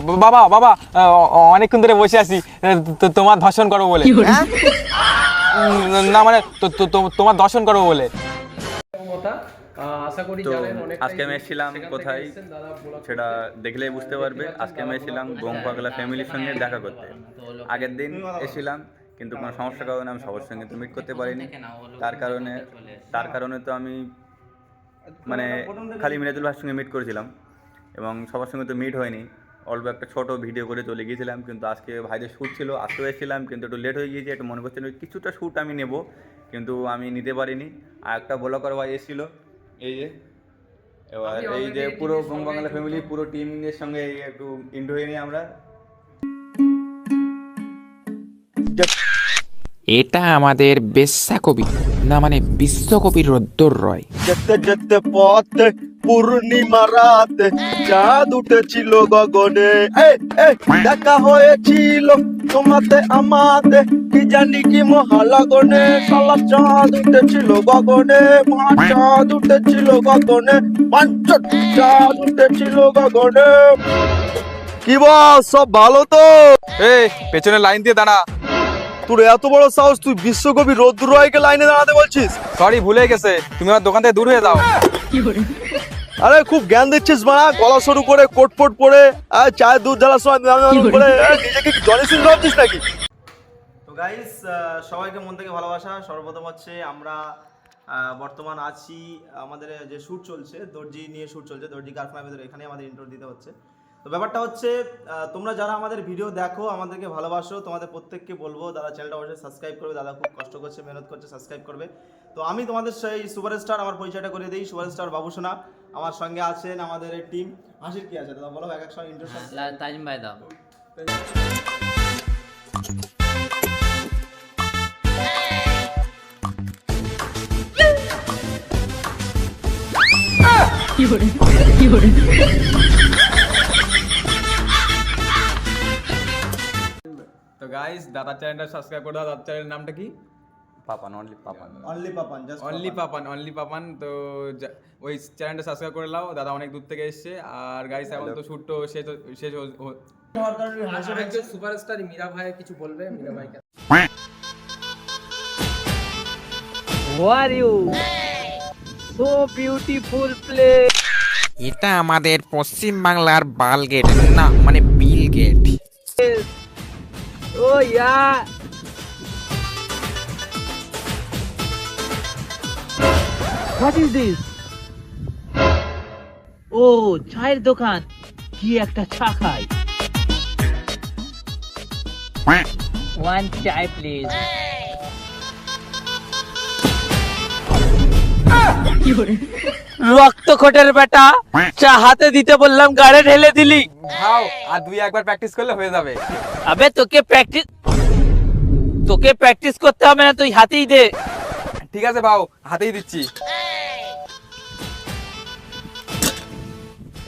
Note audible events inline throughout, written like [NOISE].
বাবা বাবা অনেকক্ষণ ধরে বসে আছি। তো- তোমার দর্শন করো বলে? না মানে তো- তো- তো- তোমার দর্শন করো বলে। আশা করি জানেন অনেকটাই আজকে আমি এসেছিলাম কোথায়? সেটা দেখলেই বুঝতে পারবে। আজকে আমি এসেছিলাম বোম পাগলা ফ্যামিলির সঙ্গে দেখা করতে। আগের দিন এসেছিলাম কিন্তু কোনো সমস্যার কারণে আমি সবার সঙ্গে তো মিট করতে পারিনি। তার কারণে তার কারণে তো আমি মানে খালি মিরাজুল ভাইয়ের সঙ্গে মিট করেছিলাম। এবং সবার সঙ্গে তো মিট হয়নি। অল্প একটা ছোট ভিডিও করে চলে গিয়েছিলাম কিন্তু আজকে ভাইদের শ্যুট ছিল আজকেও এসেছিলাম কিন্তু একটু লেট হয়ে গিয়েছে একটু মনে করছিল কিছুটা শ্যুট আমি নেব কিন্তু আমি নিতে পারিনি। আর একটা ব্লকার ভাই এসেছিল এই যে এবার এই যে পুরো বাংলা ফ্যামিলি পুরো টিমের সঙ্গে একটু ইন্ডো হয়ে নিই আমরা। এটা আমাদের বেশ্যা না মানে বিশ্বকবি রদ্দর রয়। যেতে যেতে পথে পূর্ণিমা রাতে চাঁদ উঠেছিল গগনে। দেখা হয়েছিল তোমাতে আমাতে কি জানি কি মহালগনে। সালা চাঁদ উঠেছিল গগনে মহা চাঁদ উঠেছিল গগনে পাঞ্চ চাঁদ উঠেছিল গগনে। কি বস সব ভালো তো? এই পেছনে লাইন দিয়ে দাঁড়া। তোর এত বড় সাহস তুই বিশ্বকবি রৌদ্র রায়কে লাইনে দাঁড়াতে বলছিস? সরি ভুলে গেছে। তুমি আমার দোকান থেকে দূর হয়ে যাও। আরে খুব জ্ঞান দিচ্ছিস মারা গলা শুরু করে কোট ফোট পরে আর চায়ের দুধ ঢালার সময় করে নিজেকে কি জনি সিং ভাবছিস নাকি? তো গাইস সবাইকে মন থেকে ভালোবাসা। সর্বপ্রথম হচ্ছে আমরা আহ, বর্তমান আছি আমাদের যে শ্যুট চলছে দর্জি নিয়ে শ্যুট চলছে দর্জি কারখানার ভেতরে। এখানে আমাদের ইন্টার দিতে হচ্ছে। তো ব্যাপারটা হচ্ছে তোমরা যারা আমাদের ভিডিও দেখো আমাদেরকে ভালোবাসো তোমাদের প্রত্যেককে বলব দাদা চ্যানেলটা অবশ্যই সাবস্ক্রাইব করবে দাদা খুব কষ্ট করছে মেহনত করছে সাবস্ক্রাইব করবে। তো আমি তোমাদের সেই সুপারস্টার আমার পরিচয়টা করে দিই সুপার সুপারস্টার বাবুসোনা আমার সঙ্গে আছেন আমাদের টিম হাসির কি আছে দাদা বলো এক এক সময় ইন্টারভিউ তাজিম ভাই দাও। তো গাইস দাদা চ্যানেলটা সাবস্ক্রাইব করে। দাও দাদা চ্যানেলের নামটা কি? Papan only Papan. Only Papan just only Papan. Only Papan. তো ওই চ্যানেলটা সাবস্ক্রাইব করে নাও দাদা অনেক দূর থেকে এসেছে। আর গাইস এখন তো শুট তো শেষ শেষ হ- হ- একজন সুপারস্টার মীরা ভাই কিছু বলবে? মীরা ভাইকে। এটা আমাদের পশ্চিম বাংলার বাল গেট না মানে Bill Gate what is this ও চায়ের দোকান। কি একটা চা খাই। ওয়ান চাই প্লিজ রক্ত খোটের বেটা চা হাতে দিতে বললাম গাড়ে ঢেলে দিলি। খাও আর দুই একবার প্র্যাকটিস করলে হয়ে যাবে। আবে তোকে প্র্যাকটিস তোকে প্র্যাকটিস করতে হবে না তুই হাতেই দে। ঠিক আছে বাউ হাতেই দিচ্ছি।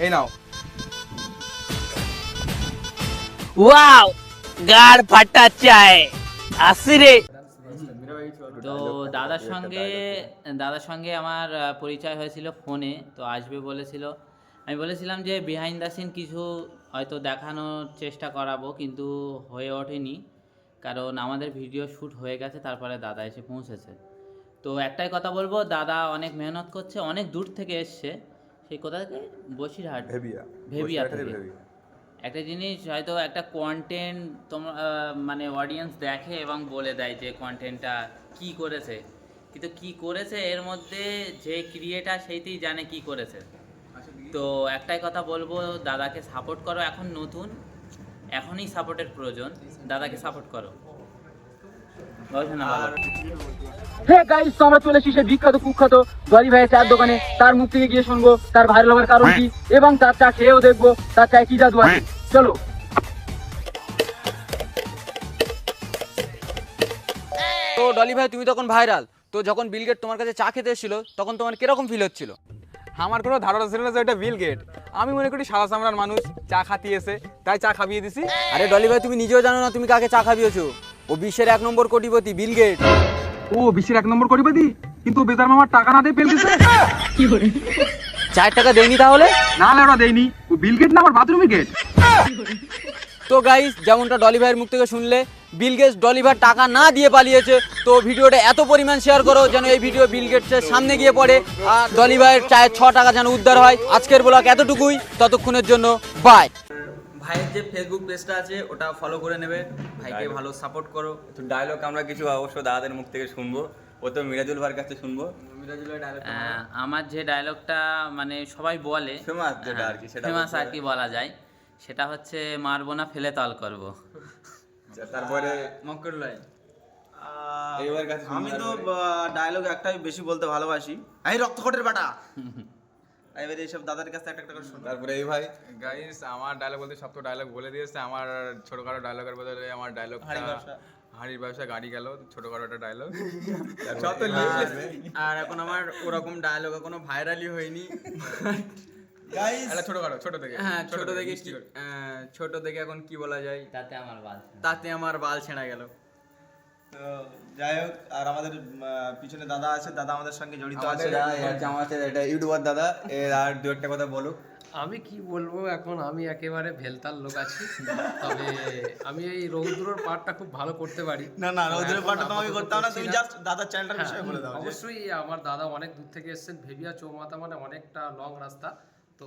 এই নাও। ওয়াও গাড় ফাটা চায় আসি রে তো দাদার সঙ্গে দাদার সঙ্গে আমার পরিচয় হয়েছিল ফোনে তো আসবে বলেছিল। আমি বলেছিলাম যে বিহাইন্ড দ্য সিন কিছু হয়তো দেখানোর চেষ্টা করাবো কিন্তু হয়ে ওঠেনি। কারণ আমাদের ভিডিও শ্যুট হয়ে গেছে তারপরে দাদা এসে পৌঁছেছে। তো একটাই কথা বলব দাদা অনেক মেহনত করছে অনেক দূর থেকে এসছে। সেই কোথা থেকে? বসিরহাট। ভেবিয়া। ভেবিয়া থেকে। একটা জিনিস হয়তো একটা কন্টেন্ট তোমার মানে অডিয়েন্স দেখে এবং বলে দেয় যে কন্টেন্টটা কি করেছে। কিন্তু কি করেছে এর মধ্যে যে ক্রিয়েটার সেইতেই জানে কি করেছে। তো একটাই কথা বলব দাদাকে সাপোর্ট করো এখন নতুন। এখনই সাপোর্টের প্রয়োজন। দাদাকে সাপোর্ট করো। বলছো না বলো। হে গাইস তো আমরা চলে এসেছি সেই বিখ্যাত কুখ্যাত গরি ভাইয়ের চার দোকানে। তার মুখ থেকে গিয়ে শুনব তার ভাইরাল হওয়ার কারণ কি এবং তার চা খেয়েও দেখব তার চায় কি জাদু আছে। চলো। তো ডলি ভাই তুমি তখন ভাইরাল তো যখন বিল গেট তোমার কাছে চা খেতে এসেছিল তখন তোমার কীরকম ফিল হচ্ছিল? আমার কোনো ধারণা ছিল না যে এটা বিল গেট আমি মনে করি সাদা চামড়ার মানুষ চা খাতিয়েছে তাই চা খাবিয়ে দিছি। আরে ডলি ভাই তুমি নিজেও জানো না তুমি কাকে চা খাবিয়েছো। ও বিশ্বের এক নম্বর কোটিপতি বিল গেট। ও বিশ্বের এক নম্বর দি কিন্তু বেতার মামার টাকা না দিয়ে পেল দিছে? চার টাকা দেয়নি তাহলে? না না ওরা দেয়নি। ও বিল গেট না আমার বাথরুমে গেট। তো গাইস যেমনটা ডলি ভাইয়ের মুখ থেকে শুনলে বিল গেটস ডলি ভাইয়ের টাকা না দিয়ে পালিয়েছে। তো ভিডিওটা এত পরিমাণ শেয়ার করো যেন এই ভিডিও বিল গেটসের সামনে গিয়ে পড়ে। আর ডলি ভাইয়ের চায়ের ছ টাকা যেন উদ্ধার হয়। আজকের ব্লগ এতটুকুই। ততক্ষণের জন্য বাই ভাইয়ের যে ফেসবুক পেজটা আছে ওটা ফলো করে নেবে। ভাইকে ভালো সাপোর্ট করো। তো ডায়লগ আমরা কিছু অবশ্য দাদাদের মুখ থেকে শুনব। ও তো মিরাজুল ভাইয়ের কাছে শুনব। আমার যে ডায়লগটা মানে সবাই বলে Famous যেটা আর কি, সেটা ফেমাস আর কি বলা যায়। সেটা হচ্ছে মারবো না ফেলে তল করব। তারপরে মক্কর আমি তো ডায়লগ একটাই বেশি বলতে ভালোবাসি। এই রক্তকটের বেটা। [LAUGHS] এবারে এইসব দাদার কাছে একটা একটা করে শুনব। তারপরে এই ভাই? গাইস আমার ডায়লগ বলতে সব তো ডায়লগ বলে দিয়েছে আমার ছোটখাটো ডায়লগের বদলে আমার ডায়লগ হাঁড়ির ব্যবসা। গাড়ি গেল ছোটখাটো একটা ডায়লগ [LAUGHS] সব তো আর এখন আমার ওরকম ডায়লগ কোনো ভাইরালই হয়নি। ছোটখাটো ছোট থেকে। হ্যাঁ ছোট থেকে ছোট থেকে এখন কি বলা যায়? তাতে আমার বাল তাতে আমার বাল ছেঁড়া গেল। তো যাই হোক আর আমাদের পিছনে দাদা আছে দাদা আমাদের সঙ্গে জড়িত আছে। আমাদের এটা ইউটিউবার দাদা এর আর দু একটা কথা বলুক। আমি কি বলব এখন? আমি একেবারে ভেলতার লোক আছি। তবে আমি এই রৌদ্রর পার্টটা খুব ভালো করতে পারি। না না রৌদ্রের পাঠটা তোমাকে আপাতত করতে হবে না। তুমি জাস্ট দাদার চ্যানেলটার বিষয়ে বলে দাও অবশ্যই আমার দাদা অনেক দূর থেকে এসেছেন। ভেবিয়া চৌমাথা মানে অনেকটা লং রাস্তা। তো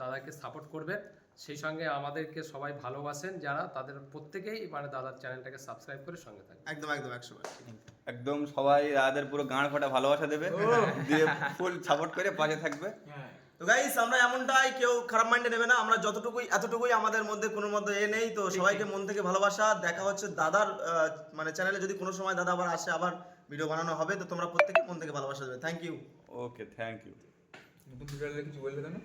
দাদাকে সাপোর্ট করবেন। সেই সঙ্গে আমাদেরকে সবাই ভালোবাসেন যারা তাদের প্রত্যেকেই মানে দাদার চ্যানেলটাকে সাবস্ক্রাইব করে সঙ্গে থাকবেন। একদম একদম একশো একদম সবাই দাদাদের পুরো গাঁড় ফাটা ভালোবাসা দেবে। দিয়ে ফুল সাপোর্ট করে পাশে থাকবে। তো গাইস আমরা এমনটাই কেউ খারাপ মাইন্ডে নেবে না। আমরা যতটুকুই এতটুকুই আমাদের মধ্যে কোনো মধ্যে এ নেই। তো সবাইকে মন থেকে ভালোবাসা। দেখা হচ্ছে দাদার আহ, মানে চ্যানেলে যদি কোনো সময় দাদা আবার আসে আবার ভিডিও বানানো হবে তো তোমরা প্রত্যেকে মন থেকে ভালোবাসা দেবে। Thank you okay thank you নতুন কিছু বললে কেন?